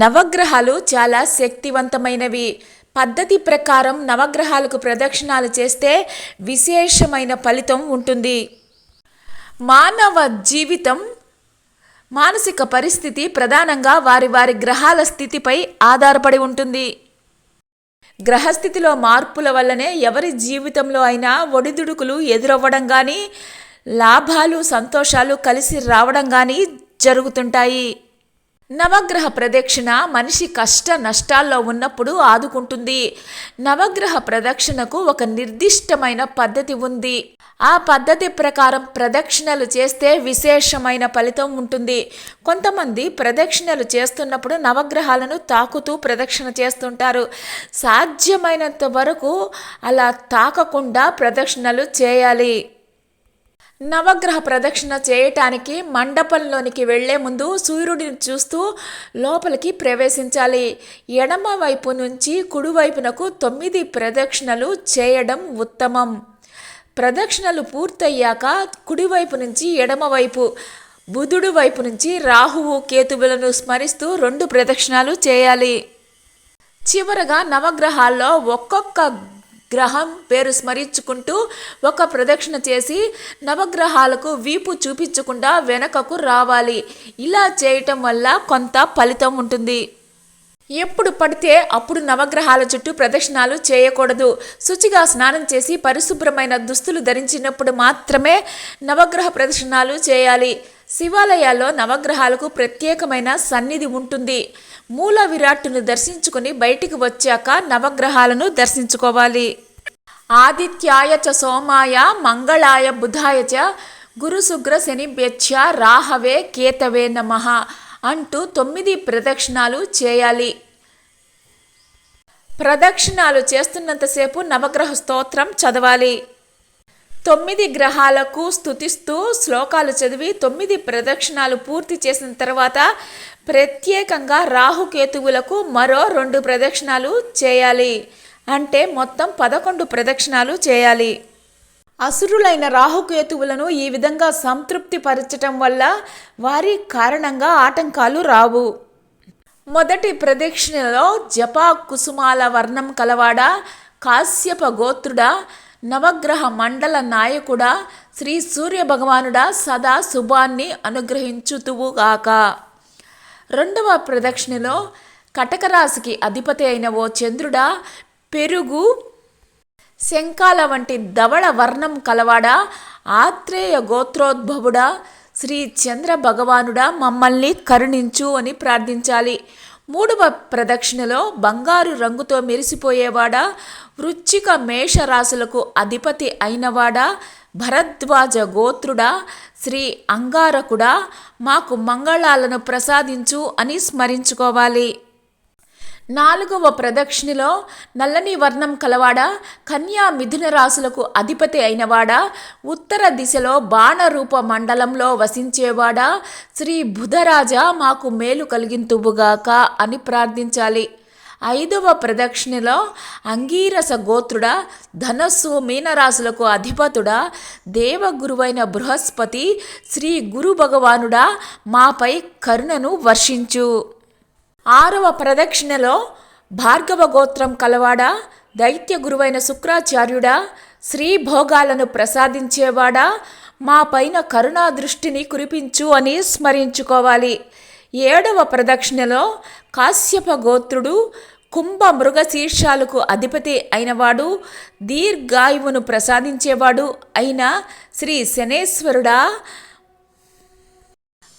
నవగ్రహాలు చాలా శక్తివంతమైనవి. పద్ధతి ప్రకారం నవగ్రహాలకు ప్రదక్షిణాలు చేస్తే విశేషమైన ఫలితం ఉంటుంది. మానవ జీవితం మానసిక పరిస్థితి ప్రధానంగా వారి వారి గ్రహాల స్థితిపై ఆధారపడి ఉంటుంది. గ్రహస్థితిలో మార్పుల వల్లనే ఎవరి జీవితంలో అయినా ఒడిదుడుకులు ఎదురవ్వడం కానీ లాభాలు సంతోషాలు కలిసి రావడం కానీ జరుగుతుంటాయి. నవగ్రహ ప్రదక్షిణ మనిషి కష్ట నష్టాల్లో ఉన్నప్పుడు ఆదుకుంటుంది. నవగ్రహ ప్రదక్షిణకు ఒక నిర్దిష్టమైన పద్ధతి ఉంది. ఆ పద్ధతి ప్రకారం ప్రదక్షిణలు చేస్తే విశేషమైన ఫలితం ఉంటుంది. కొంతమంది ప్రదక్షిణలు చేస్తున్నప్పుడు నవగ్రహాలను తాకుతూ ప్రదక్షిణ చేస్తుంటారు. సాధ్యమైనంత వరకు అలా తాకకుండా ప్రదక్షిణలు చేయాలి. నవగ్రహ ప్రదక్షిణ చేయటానికి మండపంలోనికి వెళ్ళే ముందు సూర్యుడిని చూస్తూ లోపలికి ప్రవేశించాలి. ఎడమ వైపు నుంచి కుడివైపునకు తొమ్మిది ప్రదక్షిణలు చేయడం ఉత్తమం. ప్రదక్షిణలు పూర్తయ్యాక కుడివైపు నుంచి ఎడమవైపు బుధుడు వైపు నుంచి రాహువు కేతువులను స్మరిస్తూ రెండు ప్రదక్షిణాలు చేయాలి. చివరగా నవగ్రహాల్లో ఒక్కొక్క గ్రహం పేరు స్మరించుకుంటూ ఒక ప్రదక్షిణ చేసి నవగ్రహాలకు వీపు చూపించకుండా వెనకకు రావాలి. ఇలా చేయటం వల్ల కొంత ఫలితం ఉంటుంది. ఎప్పుడు పడితే అప్పుడు నవగ్రహాల చుట్టూ ప్రదక్షిణాలు చేయకూడదు. శుచిగా స్నానం చేసి పరిశుభ్రమైన దుస్తులు ధరించినప్పుడు మాత్రమే నవగ్రహ ప్రదక్షిణాలు చేయాలి. శివాలయాల్లో నవగ్రహాలకు ప్రత్యేకమైన సన్నిధి ఉంటుంది. మూల విరాట్టును దర్శించుకుని బయటికి వచ్చాక నవగ్రహాలను దర్శించుకోవాలి. ఆదిత్యాయ చ సోమాయ మంగళాయ బుధాయ చ గురు శుగ్ర శనిభ్యచ్చ రాహవే కేతవే నమః అంటూ తొమ్మిది ప్రదక్షిణాలు చేయాలి. ప్రదక్షిణాలు చేస్తున్నంతసేపు నవగ్రహ స్తోత్రం చదవాలి. తొమ్మిది గ్రహాలకు స్తుతిస్తూ శ్లోకాలు చదివి తొమ్మిది ప్రదక్షిణాలు పూర్తి చేసిన తర్వాత ప్రత్యేకంగా రాహుకేతువులకు మరో రెండు ప్రదక్షిణాలు చేయాలి. అంటే మొత్తం పదకొండు ప్రదక్షిణాలు చేయాలి. అసురులైన రాహుకేతువులను ఈ విధంగా సంతృప్తి పరచటం వల్ల వారి కారణంగా ఆటంకాలు రావు. మొదటి ప్రదక్షిణలో జపా కుసుమాల వర్ణం కలవాడ కాశ్యప గోత్రుడా నవగ్రహ మండల నాయకుడా శ్రీ సూర్య భగవానుడా సదా శుభాన్ని అనుగ్రహించుతువుగాక. రెండవ ప్రదక్షిణలో కటకరాశికి అధిపతి అయిన ఓ చంద్రుడా పెరుగు శంకాల వంటి ధవళ వర్ణం కలవాడా ఆత్రేయ గోత్రోద్భవుడా శ్రీ చంద్ర భగవానుడా మమ్మల్ని కరుణించు అని ప్రార్థించాలి. మూడవ ప్రదక్షిణలో బంగారు రంగుతో మెరిసిపోయేవాడా వృచ్చిక మేషరాశులకు అధిపతి అయినవాడా భరద్వాజ గోత్రుడా శ్రీ అంగారకుడా మాకు మంగళాలను ప్రసాదించు అని స్మరించుకోవాలి. నాలుగవ ప్రదక్షిణలో నల్లని వర్ణం కలవాడ కన్యా మిథున రాశులకు అధిపతి అయినవాడ ఉత్తర దిశలో బాణరూప మండలంలో వసించేవాడ శ్రీ బుధరాజ మాకు మేలు కలిగింతువుగాక అని ప్రార్థించాలి. ఐదవ ప్రదక్షిణలో అంగీరస గోత్రుడా ధనస్సు మీనరాశులకు అధిపతుడా దేవగురువైన బృహస్పతి శ్రీ గురు భగవానుడా మాపై కరుణను వర్షించు. ఆరవ ప్రదక్షిణలో భార్గవ గోత్రం కలవాడా? దైత్య గురువైన శుక్రాచార్యుడా? శ్రీ భోగాలను ప్రసాదించేవాడా? మా పైన కరుణా దృష్టిని కురిపించు అని స్మరించుకోవాలి. ఏడవ ప్రదక్షిణలో కాశ్యప గోత్రుడు కుంభ మృగశీర్షాలకు అధిపతి అయినవాడు దీర్ఘాయువును ప్రసాదించేవాడు అయిన శ్రీ శనేశ్వరుడా?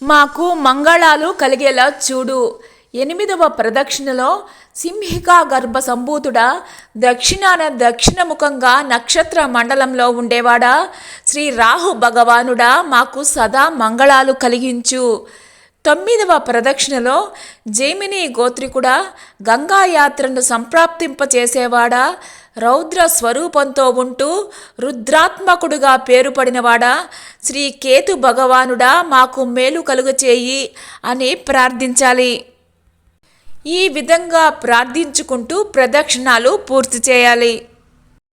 మాకు మంగళాలు కలిగేలా చూడు. ఎనిమిదవ ప్రదక్షిణలో సింహికా గర్భ సంభూతుడా దక్షిణాన దక్షిణముఖంగా నక్షత్ర మండలంలో ఉండేవాడా? శ్రీ రాహు భగవానుడా మాకు సదా మంగళాలు కలిగించు. తొమ్మిదవ ప్రదక్షిణలో జైమిని గోత్రికుడా గంగాయాత్రను సంప్రాప్తింపచేసేవాడా? రౌద్ర స్వరూపంతో ఉంటూ రుద్రాత్మకుడుగా పేరుపడినవాడా? శ్రీ కేతు భగవానుడా మాకు మేలు కలుగచేయి అని ప్రార్థించాలి. ఈ విధంగా ప్రార్థించుకుంటూ ప్రదక్షిణాలు పూర్తి చేయాలి.